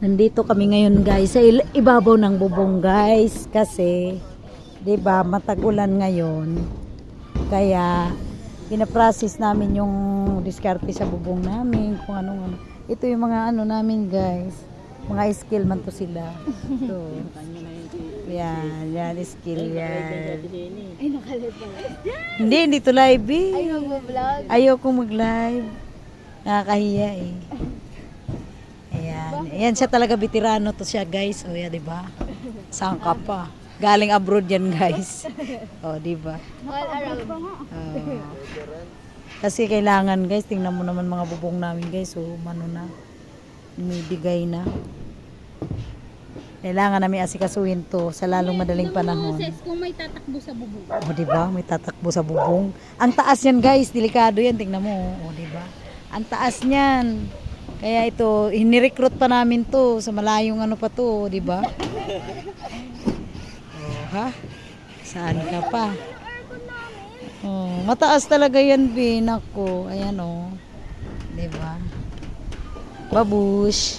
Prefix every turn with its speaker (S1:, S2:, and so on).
S1: Nandito kami ngayon guys sa ibabaw ng bubong guys kasi 'di ba matag-ulan ngayon. Kaya pinaprocess namin yung diskarte sa bubong namin kung ano ano. Ito yung mga ano namin guys. Mga skill man to sila. So, yan, yan, skill yan.
S2: Ay, nakalit pala.
S1: Hindi, hindi to live eh.
S2: Ay, mag-vlog.
S1: Ayoko mag-live. Nakakahiya eh. Ayan siya talaga veterano to siya guys. O yan, di ba? Saan ka pa? Galing abroad yan guys. O, di ba?
S2: All around.
S1: Oo. kasi kailangan guys, tingnan mo naman mga bubong namin guys. So, mano na. Umibigay na. Kailangan namin asikasuhin to sa lalong madaling panahon.
S2: Sis, kung may tatakbo sa bubong.
S1: O, di ba? May tatakbo sa bubong. Ang taas yan, guys. Delikado yan. Tingnan mo. O, di ba? Ang taas niyan. Kaya ito, hinirecruit pa namin to sa malayong ano pa to, di ba? O, ha? Saan ka pa? Oh, mataas talaga yan, Bin. Ako. Ayan, o. Di ba? Babush.